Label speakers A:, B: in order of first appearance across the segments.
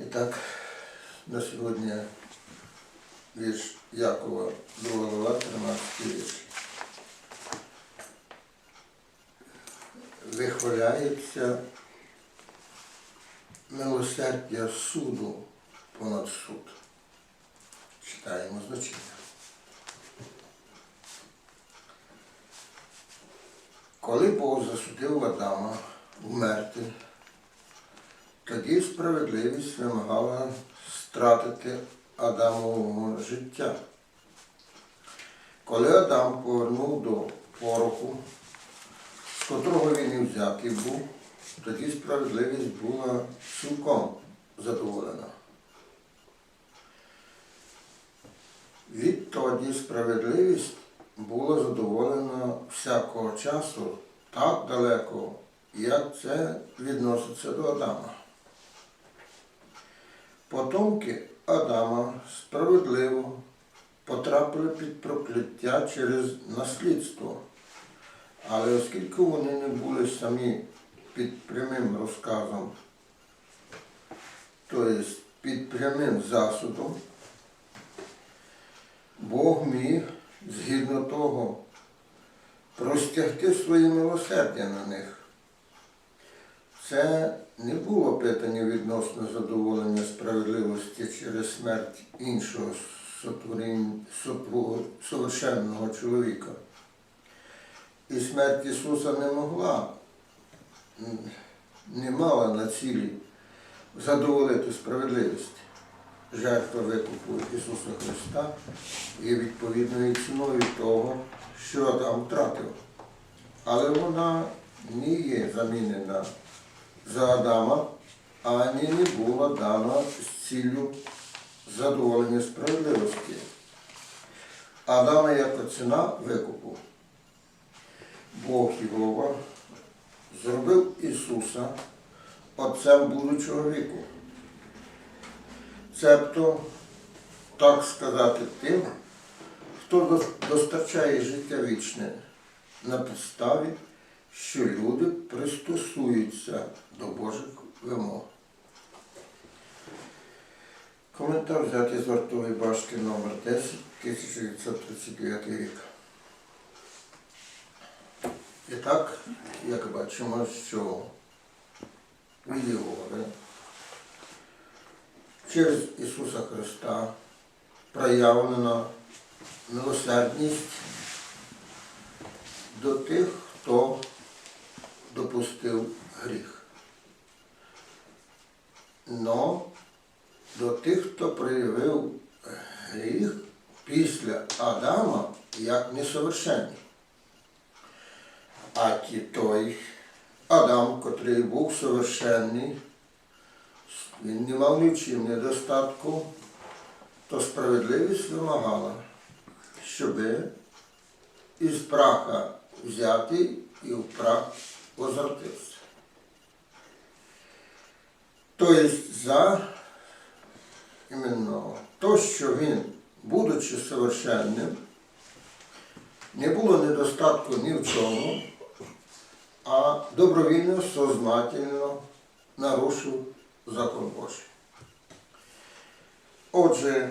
A: І так, на сьогодні вірш Якова, 2 глава, 13 вірш. Вихваляється милосердя суду понад суд. Читаємо значення. Коли Бог засудив Адама вмерти, тоді справедливість вимагала стратити Адамового життя. Коли Адам повернув до пороху, з котрого він і взятий був, тоді справедливість була цілком задоволена. Відтоді справедливість була задоволена всякого часу так далеко, як це відноситься до Адама. Потомки Адама справедливо потрапили під прокляття через наслідство, але оскільки вони не були самі під прямим розказом, тобто під прямим засудом, Бог міг згідно того простягти своє милосердя на них. Це не було питання відносно задоволення через смерть іншого сопру- совершенного чоловіка. І смерть Ісуса не могла, не мала на цілі задоволити справедливість. Жертва викупу Ісуса Христа є відповідною ціною того, що Адам втратив. Але вона не є замінена за Адама, ані не була дана з ціллю задоволення справедливості. Адама як ціна викупу. Бог Єгова зробив Ісуса Отцем будучого віку. Цебто, так сказати, тим, хто достачає життя вічне на підставі, що люди пристосуються до Божих вимог. Коментар взятий з вартової башти номер 10 1939 рік. І так, як бачимо, що від через Ісуса Христа проявлена милосердність до тих, хто допустив гріх. Но до тих, хто проявив гріх після Адама як несовершенний. А ті той Адам, котрий був совершенний, він не мав нічим недостатку, то справедливість вимагала, щоби із праха взяти і в прах возвратився. Тобто за іменно то, що він, будучи совершенним, не було недостатку ні в чому, а добровільно, сознательно нарушив закон Божий. Отже,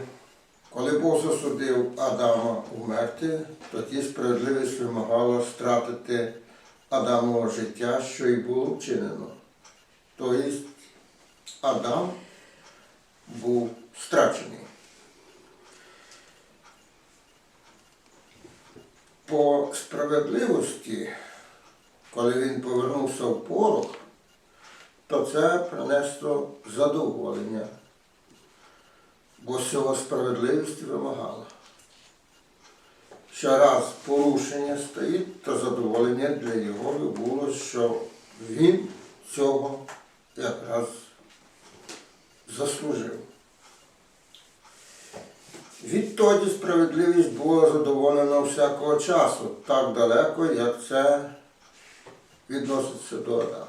A: коли Бог засудив Адама умерти, тоді справедливість вимагала стратити Адамове життя, що й було вчинено. Тобто Адам був страчений. По справедливості, коли він повернувся в порох, то це принесло задоволення, бо цього справедливість вимагала. Що раз порушення стоїть, то задоволення для його було, що він цього якраз заслужив. Відтоді справедливість була задоволена всякого часу, так далеко, як це відноситься до Адама.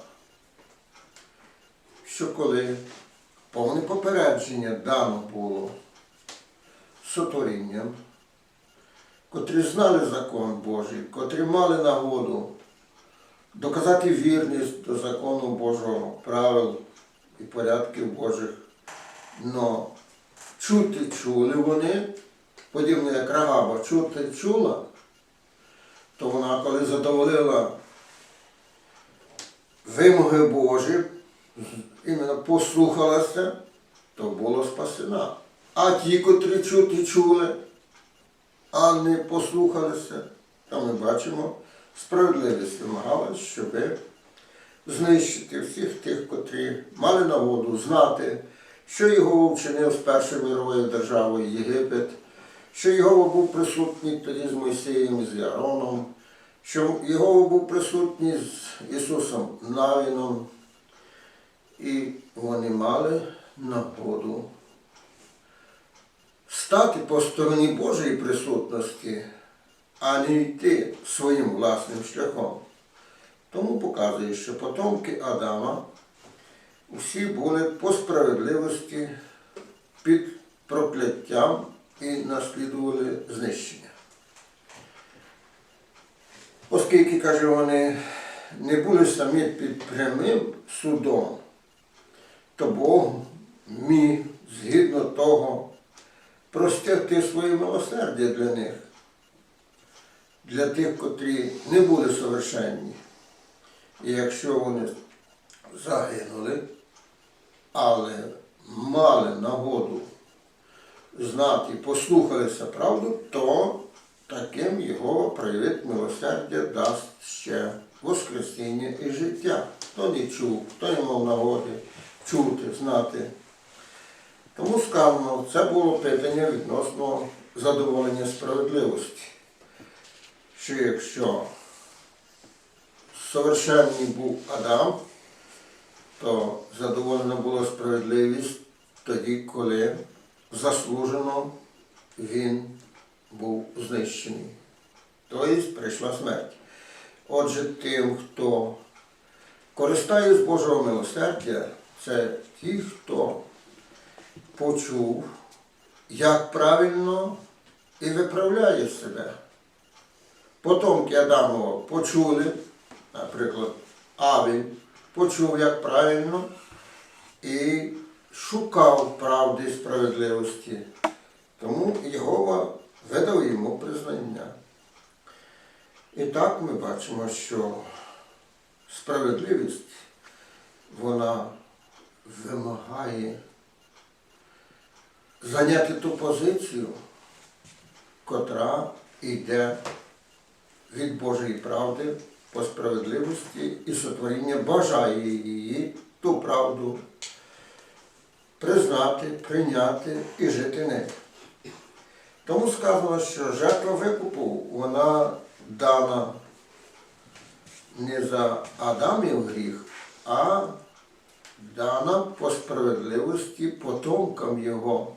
A: Що коли повне попередження дано було сотворінням, котрі знали закон Божий, котрі мали нагоду доказати вірність до закону Божого, правил і порядків Божих, Но чути чули вони, подібно як Рагаба чути чула, то вона, коли задоволила вимоги Божі, іменно послухалася, то було спасена. А ті, котрі чути чули, а не послухалися, то ми бачимо, справедливість вимагала, щоб знищити всіх тих, котрі мали нагоду знати, що його вчинив з першою мировою державою Єгипет, що його був присутній тоді з Мойсеєм і з Яроном, що його був присутній з Ісусом Навіном, і вони мали нагоду стати по стороні Божої присутності, а не йти своїм власним шляхом. Тому показує, що потомки Адама усі були по справедливості під прокляттям і наслідували знищення. Оскільки, каже, вони не були самі під прямим судом, то Бог міг згідно того простягти своє милосердя для них, для тих, котрі не були совершенні. І якщо вони загинули, але мали нагоду знати, послухалися правду, то таким його проявить милосердя дасть ще Воскресіння і життя. Хто не чув, хто не мав нагоди чути, знати. Тому сказано, це було питання відносно задоволення справедливості. Що якщо совершенний був Адам, то задоволена була справедливість тоді, коли заслужено він був знищений. Тобто прийшла смерть. Отже, тим, хто користає Божого милосердя, це ті, хто почув, як правильно і виправляє себе. Потомки Адамова почули, наприклад, Авель почув, як правильно, і шукав правди і справедливості. Тому Єгова видав йому признання. І так ми бачимо, що справедливість вона вимагає зайняти ту позицію, котра йде від Божої правди по справедливості і сотворіння бажає її ту правду признати, прийняти і жити нею. Тому сказано, що жертва викупу вона дана не за Адамів гріх, а дана по справедливості потомкам його.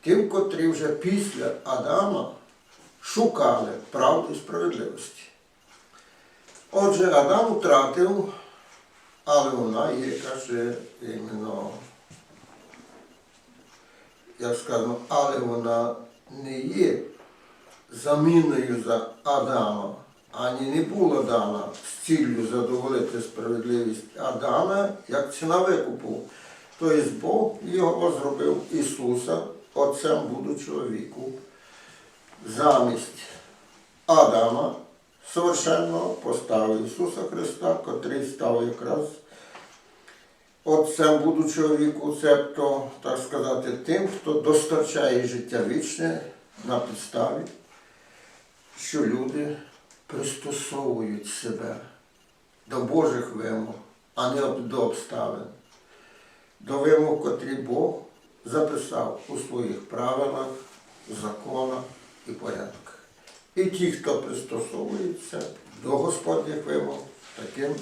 A: Тим, котрі вже після Адама шукали правди і справедливості. Отже, Адам втратив, але вона є, каже, іменно, як сказано, але вона не є заміною за Адама, ані не була дана з ціллю задоволити справедливість Адама, як ціна викупу. Тобто Бог його зробив Ісуса, Отцем будучого віку, замість Адама совершенного поставив Ісуса Христа, котрий став якраз Отцем будучого віку, цебто, так сказати, тим, хто достачає життя вічне на підставі, що люди пристосовують себе до Божих вимог, а не до обставин, до вимог, котрі Бог записав у своїх правилах, законах і порядок. І ті, хто пристосовується до Господніх вимог, таким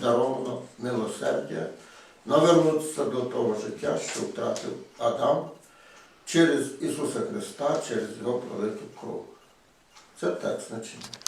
A: даровано милосердя, навернутися до того життя, що втратив Адам через Ісуса Христа, через Його пролиту кров. Це так начинає.